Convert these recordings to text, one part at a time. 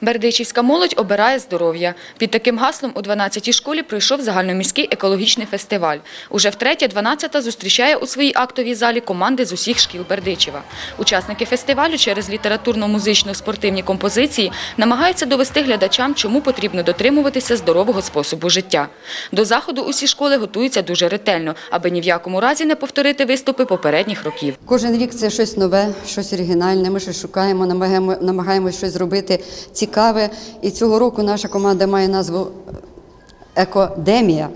Бердичівська молодь обирає здоров'я. Під таким гаслом у 12-й школі пройшов загальноміський екологічний фестиваль. Уже втретє 12-та зустрічає у своїй актовій залі команди з усіх шкіл Бердичева. Учасники фестивалю через літературно-музичну спортивні композиції намагаються довести глядачам, чому потрібно дотримуватися здорового способу життя. До заходу усі школи готуються дуже ретельно, аби ні в якому разі не повторити виступи попередніх років. Кожен рік це щось нове, щось оригінальне. Ми щось шукаємо, намагаємо, щось зробити цікаве. І цього року наша команда має назву Екодемія.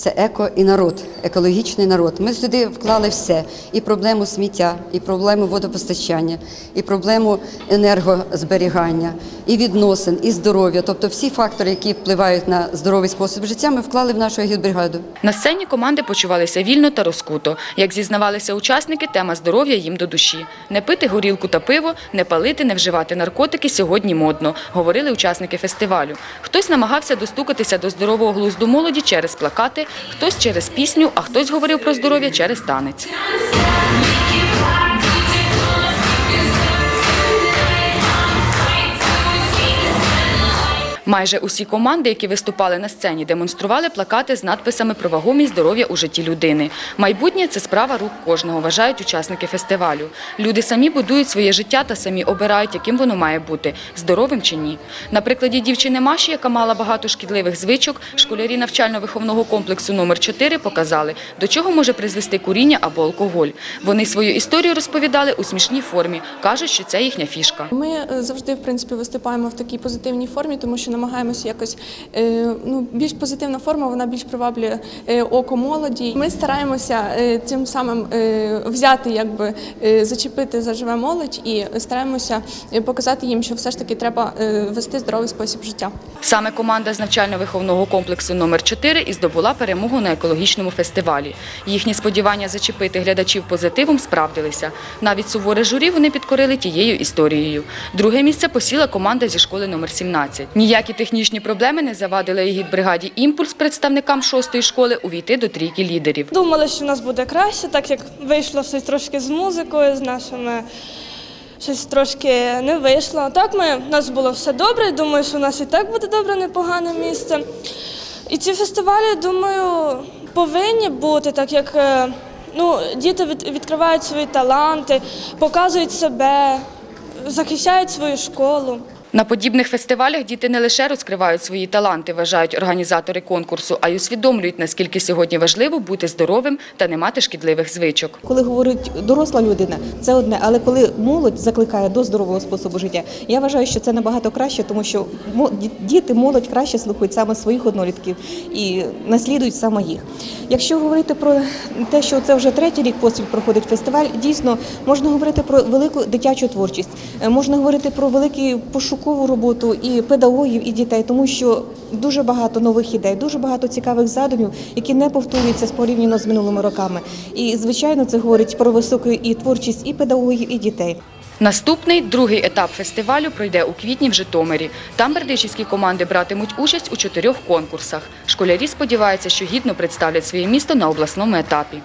Це еко і народ, екологічний народ. Ми сюди вклали все: і проблему сміття, і проблему водопостачання, і проблему енергозберігання, і відносин, і здоров'я. Тобто всі фактори, які впливають на здоровий спосіб життя, ми вклали в нашу агітбригаду. На сцені команди почувалися вільно та розкуто. Як зізнавалися учасники, тема здоров'я їм до душі. Не пити горілку та пиво, не палити, не вживати наркотики сьогодні модно, говорили учасники фестивалю. Хтось намагався достукатися до здорового глузду молоді через плакати, хтось через пісню, а хтось говорив про здоров'я через танець. Майже усі команди, які виступали на сцені, демонстрували плакати з надписами про вагомість здоров'я у житті людини. Майбутнє це справа рук кожного, вважають учасники фестивалю. Люди самі будують своє життя та самі обирають, яким воно має бути здоровим чи ні. На прикладі дівчини Маші, яка мала багато шкідливих звичок, школярі навчально-виховного комплексу номер 4 показали, до чого може призвести куріння або алкоголь. Вони свою історію розповідали у смішній формі. кажуть, що це їхня фішка. Ми е, завжди, в принципі, виступаємо в такій позитивній формі, тому що намагаємося якось е, ну, більш позитивна форма, вона більш приваблює е, око молоді. Ми стараємося е, цим самим взяти, якби зачепити за живе молодь і стараємося показати їм, що все ж таки треба вести здоровий спосіб життя. Саме команда з навчально-виховного комплексу номер 4 і здобула перемогу на екологічному фестивалі. Їхні сподівання зачепити глядачів позитивом справдилися. Навіть суворе журі вони підкорили тією історією. Друге місце посіла команда зі школи номер 17. Ніякі технічні проблеми не завадили її бригаді «Імпульс» представникам шостої школи увійти до трійки лідерів. Думали, що в нас буде краще, так як вийшло все трошки з музикою, з нашими щось трошки не вийшло. Так ми у нас було все добре. Думаю, що у нас і так буде добре, непогане місце. І ці фестивалі, думаю, повинні бути, так як е, ну, діти відкривають свої таланти, показують себе, захищають свою школу. На подібних фестивалях діти не лише розкривають свої таланти, вважають організатори конкурсу, а й усвідомлюють, наскільки сьогодні важливо бути здоровим та не мати шкідливих звичок. Коли говорить доросла людина, це одне, але коли молодь закликає до здорового способу життя, я вважаю, що це набагато краще, тому що діти, молодь краще слухають саме своїх однолітків і наслідують саме їх. Якщо говорити про те, що це вже третій рік поспіль проходить фестиваль, дійсно можна говорити про велику дитячу творчість, е, можна говорити про велику пошукову роботу і педагогів, і дітей, тому що дуже багато нових ідей, дуже багато цікавих задумів, які не повторюються порівняно з минулими роками. І звичайно, це говорить про високу і творчість і педагогів, і дітей. Наступний другий етап фестивалю пройде у квітні в Житомирі. Там бердичівські команди братимуть участь у чотирьох конкурсах. Школярі сподіваються, що гідно представлять своє місто на обласному етапі.